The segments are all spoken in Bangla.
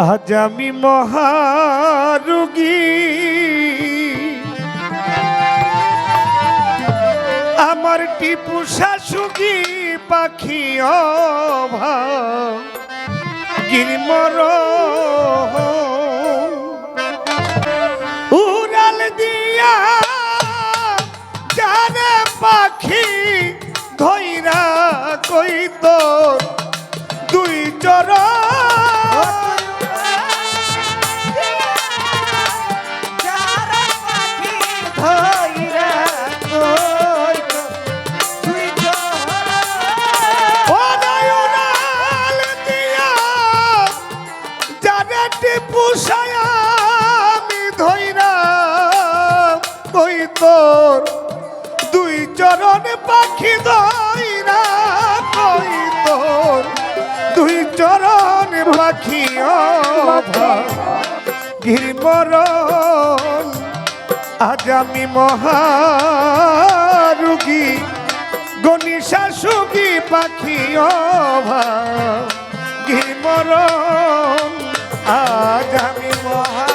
আজ আমি মহারুগী। আমার টিপু শাশুগি পাখি গিরমর উড়াল দিয়া জানে পাখি ধৈরা কই তোর তোর দুই চরণ পাখি ধৈরা কই তোর? দুই চরণ পাখি গিরমরণ আজ আমি মহারুগী। গণিসা সুগী পাখি অভা গিরমরণ আজ আমি মহা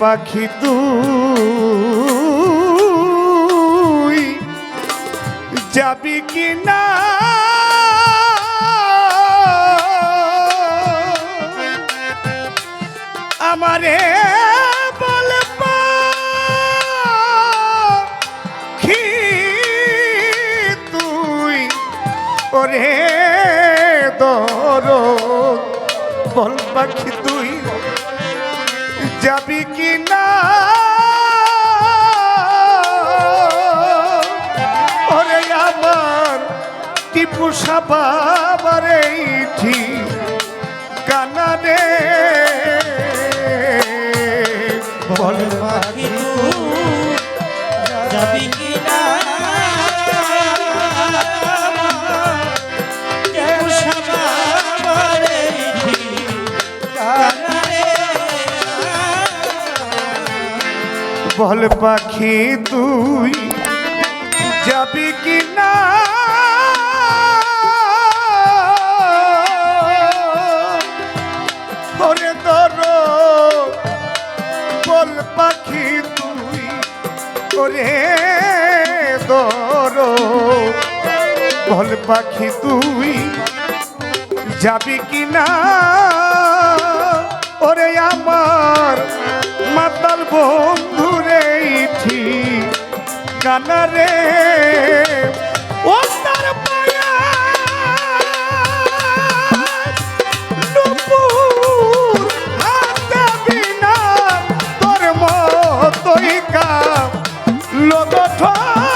পাখি তুই যাবি কি না আমারে ওরে দরদ বল পাখি যাবি কি না? ওরে আমার টিপু সাবারে এই কানা রে? বল পাখি বল পাখি তুই যাবি কি না? ওরে দর বল পাখি তুই, ওরে দর বল পাখি তুই যাবি কি না? ওরে আমার মাতাল বন্ধু রে ঠিক কানারে। ও তার পায়া। নুপুর হাতে বিনা তোর মতই কাম। লগঠ পায়া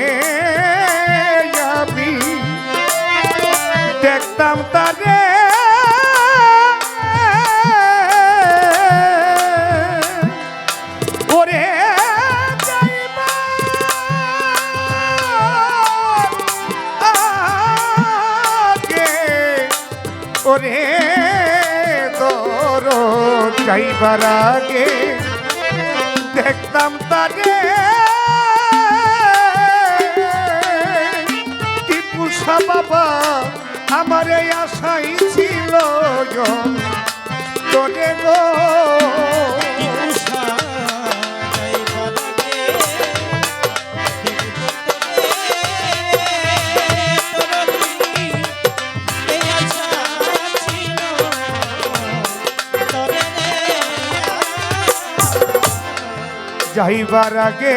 যাইবার আগে যাইবার আগে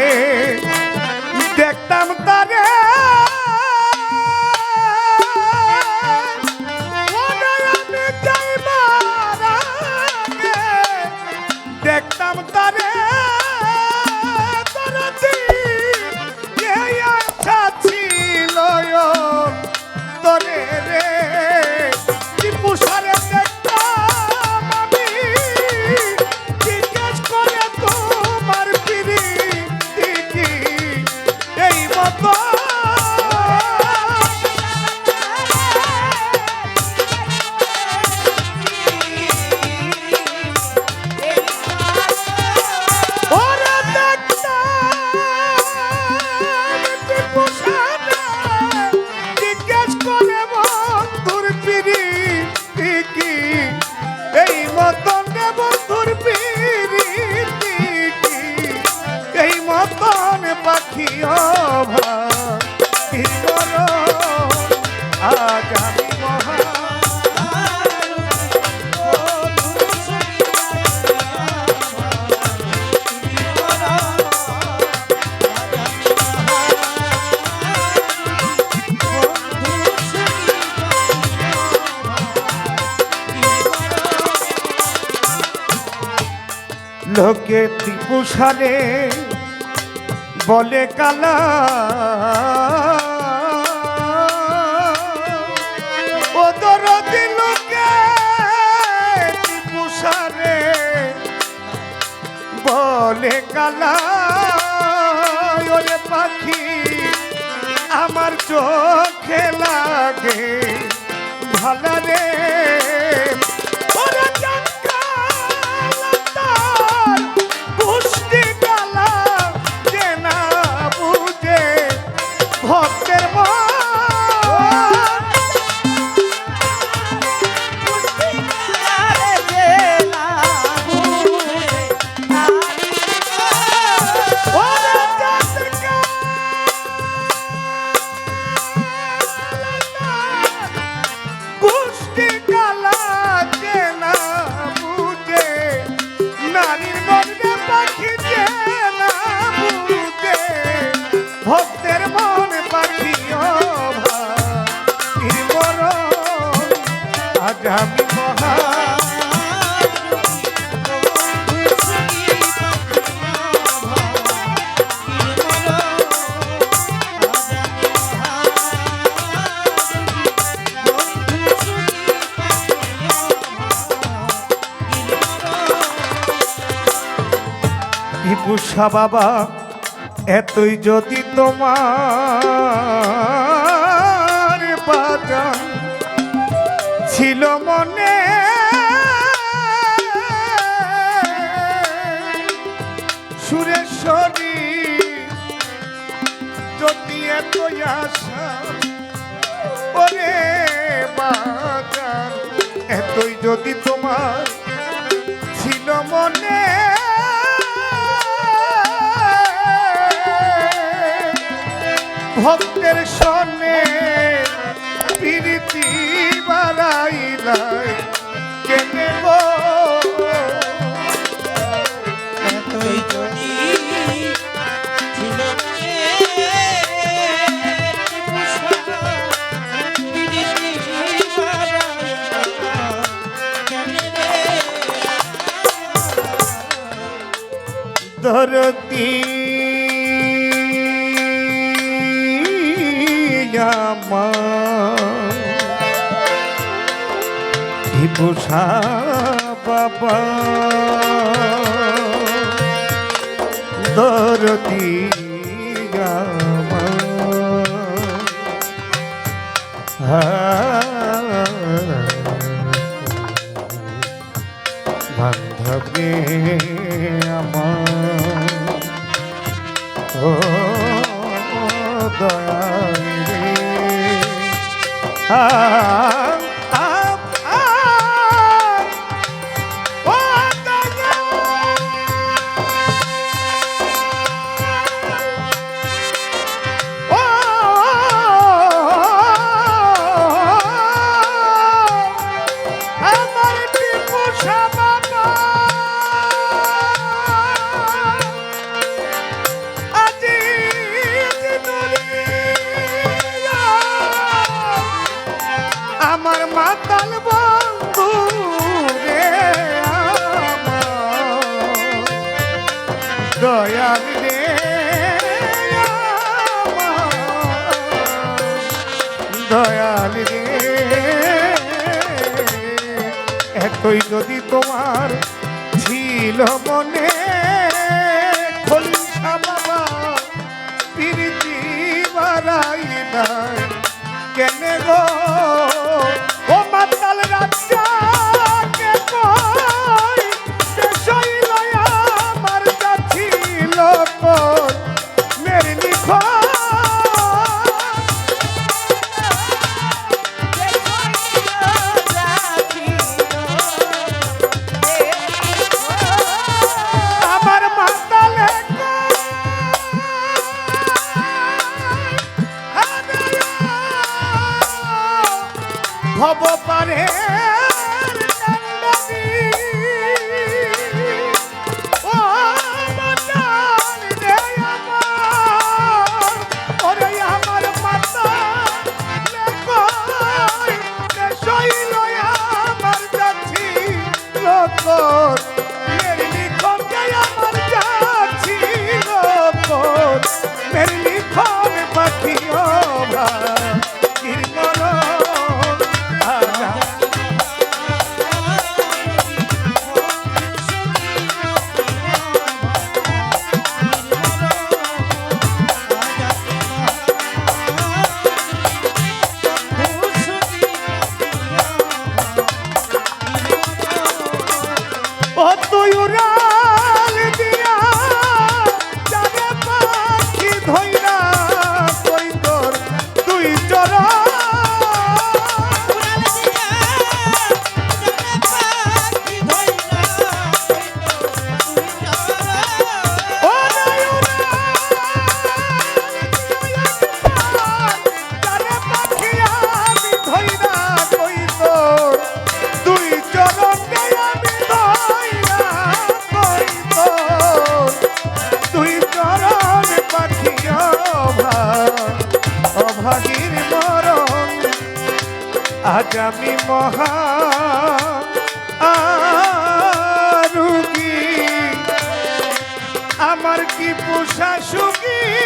দেখতাম তারে লোকে টিপু সারে বলে কালা। ও দরদি লোকে বলে কালা। ওরে পাখি, আমার চোখে লাগে ভালো রে। ইপুষা বাবা, এতই যদি তোমার বাজান ছিল মনে সুরেশ্বরী যদি এত আশা, ওরে বাজান, এতই যদি তোমার ছিল মনে ভক্তের সনে প্রীতি বাড়াইলাই কেনে গো? এতই যদি ছিল মা। ভিপুষা বাবা। দরদি বান্ধবে আমার। ও দয়া 啊。দয়াল একই এতই যদি তোমার ছিল মনে বাড়াই নাই কেন গো? হব পারে। ও তুই আমি মহা রুগী আমার কি পোষা সুখী?